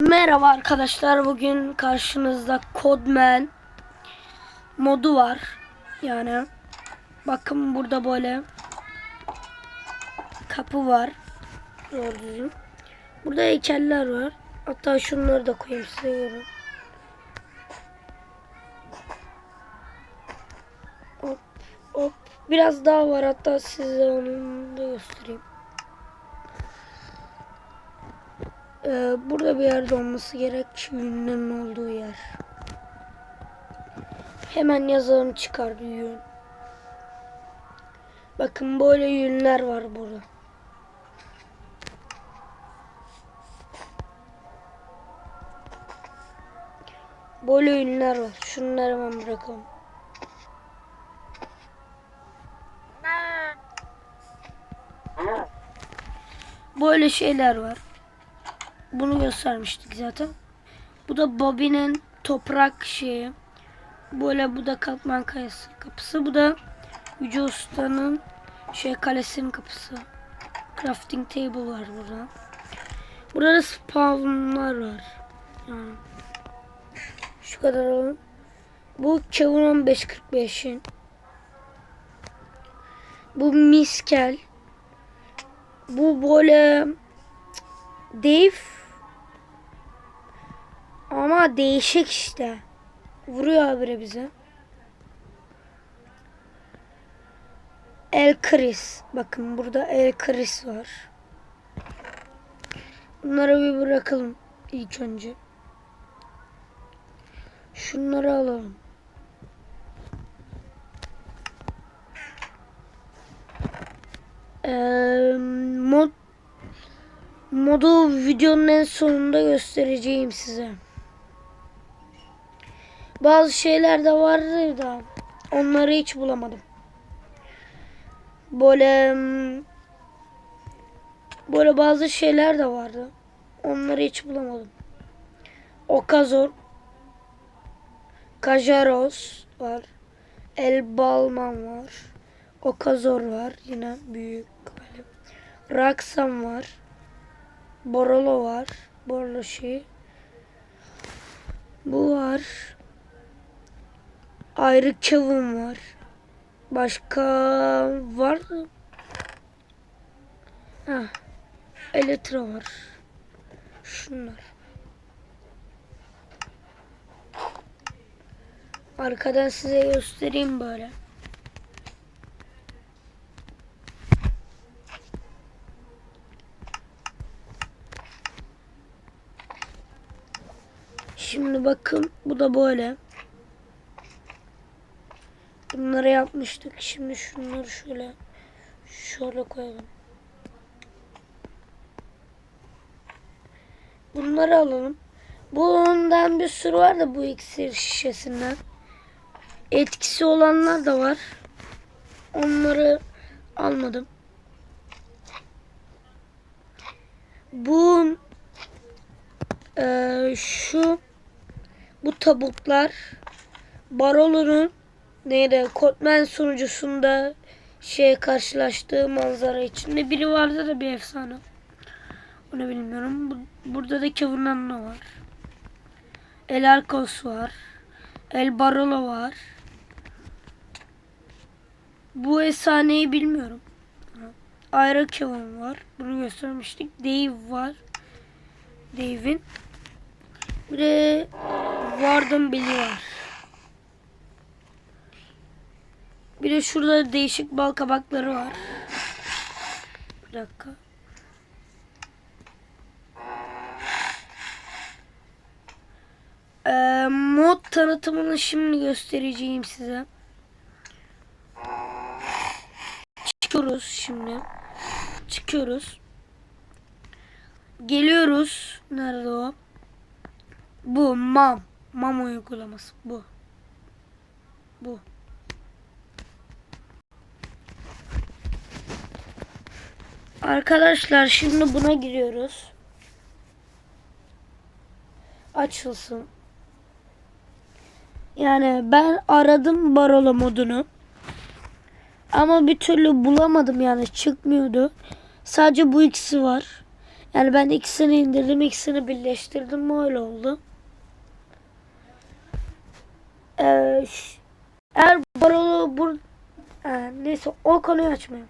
Merhaba arkadaşlar. Bugün karşınızda Codman modu var. Yani bakın burada böyle kapı var. Gördüğünüz. Burada heykeller var. Hatta şunları da koyayım size. Hop hop. Biraz daha var hatta size onu da göstereyim. Ee, burada bir yerde olması gerek. Yünlerin olduğu yer. Hemen yazarım çıkardı yün. Bakın böyle yünler var burada. Böyle yünler var. Şunları hemen bırakalım. Böyle şeyler var. Bunu göstermiştik zaten. Bu da Bobby'nin toprak şeyi. Böyle bu da Katman Kayası kapısı. Bu da Yüce Usta'nın şey kalesinin kapısı. Crafting table var burada. Burada da spawnlar var. Yani şu kadar olan. Bu Kevin 1545'in. Bu miskel. Bu böyle Dave ama değişik işte. Vuruyor habire bize. El Chris. Bakın burada El Chris var. Bunları bir bırakalım ilk önce. Şunları alalım. Ee, mod modu videonun en sonunda göstereceğim size. Bazı şeyler de vardı da onları hiç bulamadım. Böyle mm, böyle bazı şeyler de vardı. Onları hiç bulamadım. Okazor Kajaros var. El Balman var. Okazor var. Yine büyük böyle. Raksam var. Borolo var. Borolo şey. Bu var. Ayrı Kevin var. Başka var mı? Ha. Eletra var. Şunlar. Arkadan size göstereyim böyle. Şimdi bakın bu da böyle. Bunları yapmıştık. Şimdi şunları şöyle şöyle koyalım. Bunları alalım. Bundan bir sürü var da bu iksir şişesinden. Etkisi olanlar da var. Onları almadım. Bu eee, şu bu tabutlar Barolo'nun neydi? Kotman sunucusunda şey karşılaştığı manzara içinde biri vardı da bir efsane. Onu bilmiyorum. Bu- Burada da Kevin var. El Arcos var. El Barolo var. Bu efsaneyi bilmiyorum. Ayrı Kevin var. Bunu göstermiştik. Dave var. Dave'in. Bir de Warden Billy var. Bir de şurada değişik bal kabakları var. Bir dakika. Ee, mod tanıtımını şimdi göstereceğim size. Çıkıyoruz şimdi. Çıkıyoruz. Geliyoruz. Nerede o? Bu MAM. MAM uygulaması. Bu. Bu. Arkadaşlar şimdi buna giriyoruz. Açılsın. Yani ben aradım Barolo modunu. Ama bir türlü bulamadım yani çıkmıyordu. Sadece bu ikisi var. Yani ben ikisini indirdim, ikisini birleştirdim. Öyle oldu. Ee, eğer Barolu bur Ee, neyse o konuyu açmayayım.